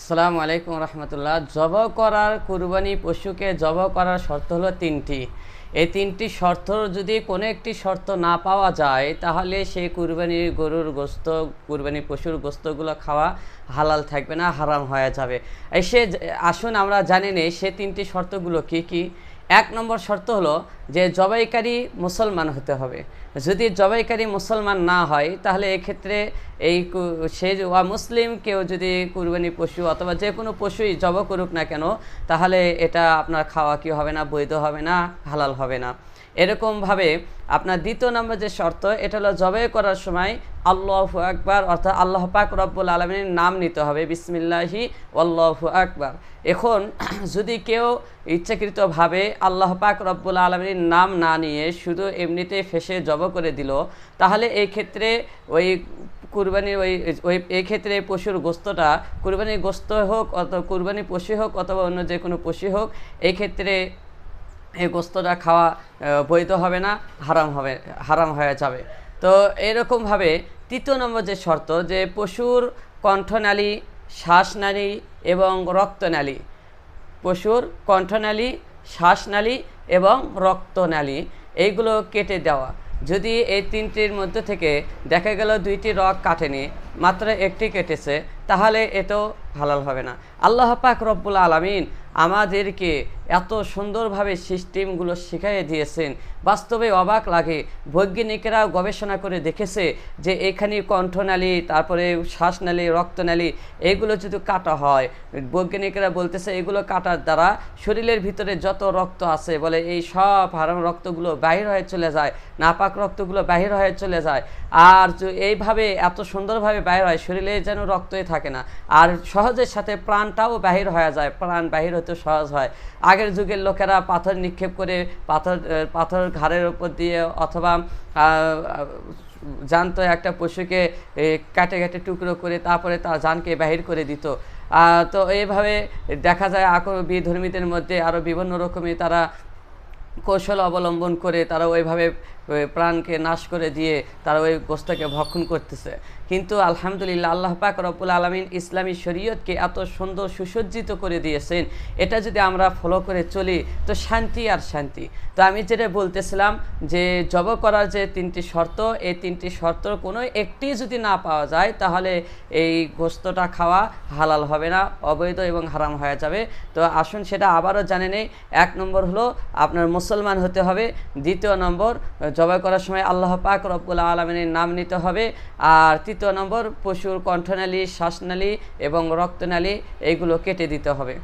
আসসালামু আলাইকুম রহমতুল্লাহ। জব করার কুরবানি পশুকে জব করার শর্ত হলো তিনটি। এই তিনটি শর্ত যদি কোনো একটি শর্ত না পাওয়া যায়, তাহলে সেই কুরবানির গরুর গোস্ত, কুরবানি পশুর গোস্তগুলো খাওয়া হালাল থাকবে না, হারাম হয়ে যাবে। সে, আসুন আমরা জানি সে তিনটি শর্তগুলো কি কি? এক নম্বর শর্ত হলো যে জবাইকারী মুসলমান হতে হবে। যদি জবাইকারী মুসলমান না হয়, তাহলে এক্ষেত্রে এই সে মুসলিম কেউ যদি কুরবানি পশু অথবা যে কোনো পশুই জব করুক না কেন, তাহলে এটা আপনার খাওয়া কি হবে না, বৈধ হবে না, হালাল হবে না। এরকমভাবে আপনার দ্বিতীয় নম্বর যে শর্ত, এটা হলো জবাই করার সময় আল্লাহ আকবার, অর্থাৎ আল্লাহ পাক রব্বুল আলমীর নাম নিতে হবে। বিসমিল্লাহি আল্লাহ আকবার। এখন যদি কেউ ইচ্ছাকৃতভাবে আল্লাহ পাক রব্বুল আলমীর নাম না নিয়ে শুধু এমনিতে ফেসে জব করে দিল, তাহলে এই ক্ষেত্রে ওই কুরবানির ওই ওই এই ক্ষেত্রে পশুর গোস্তটা, কুরবানির গোস্ত হোক অথবা কুরবানি পশু হোক অথবা অন্য যে কোনো পশু হোক এই ক্ষেত্রে এই গোস্তটা খাওয়া বৈধ হবে না, হারাম হবে, হারাম হয়ে যাবে। তো এরকমভাবে তৃতীয় নম্বর যে শর্ত, যে পশুর কণ্ঠনালী, শ্বাসনালী এবং রক্তনালী। পশুর কণ্ঠনালী, শ্বাসনালী এবং রক্তনালী, এইগুলো কেটে দেওয়া। যদি এই তিনটির মধ্যে থেকে দেখা গেল দুইটি রক কাটেনি, মাত্র একটি কেটেছে, তাহলে এটাও হালাল হবে না। আল্লাহ পাক রব্বুল আলমিন আমাদেরকে এত সুন্দরভাবে সিস্টেমগুলো শিখাইয়ে দিয়েছেন। বাস্তবে অবাক লাগে। বৈজ্ঞানিকেরা গবেষণা করে দেখেছে যে এখানে কণ্ঠনালী, তারপরে শ্বাসনালী, রক্তনালী, এগুলো যদি কাটা হয়, বৈজ্ঞানিকেরা বলতেছে এগুলো কাটার দ্বারা শরীরের ভিতরে যত রক্ত আছে, বলে এই সব হারাম রক্তগুলো বাহির হয়ে চলে যায়, নাপাক রক্তগুলো বাহির হয়ে চলে যায়। আর এইভাবে এত সুন্দরভাবে বাহির হয়, শরীরে যেন রক্তই থাকে না। আর সহজের সাথে প্রাণটাও বাহির হয়ে যায়। প্রাণ বাহির হতে সহজ হয়। আগের যুগের লোকেরা পাথর নিক্ষেপ করে পাথর পাথর ঘাড়ের উপর দিয়ে অথবা জানতো একটা পশুকে কাটে কাটে টুকরো করে তারপরে তার জানকে বাহির করে দিত। তো এইভাবে দেখা যায় আকর বিধর্মীদের মধ্যে আরও বিভিন্ন রকমের তারা কৌশল অবলম্বন করে তারা ওইভাবে ওই প্রাণকে নাশ করে দিয়ে তারা ওই গোস্তকে ভক্ষণ করতেছে। কিন্তু আলহামদুলিল্লাহ আল্লাহ পাক রব্বুল আলমিন ইসলামী শরীয়তকে এত সুন্দর সুসজ্জিত করে দিয়েছেন, এটা যদি আমরা ফলো করে চলি তো শান্তি আর শান্তি। তো আমি যেটা বলতেছিলাম যে জব করার যে তিনটি শর্ত, এই তিনটি শর্তর কোনো একটি যদি না পাওয়া যায় তাহলে এই গোস্তটা খাওয়া হালাল হবে না, অবৈধ এবং হারাম হয়ে যাবে। তো আসুন সেটা আবারও জানে নেই। এক নম্বর হলো আপনার মুসলমান হতে হবে। দ্বিতীয় নম্বর জবাই করার সময় আল্লাহ পাক রব্বুল আলমিনের নাম নিতে হবে। আর তৃতীয় নম্বর, পশুর কণ্ঠনালী, শ্বাসনালী এবং রক্তনালী এইগুলো কেটে দিতে হবে।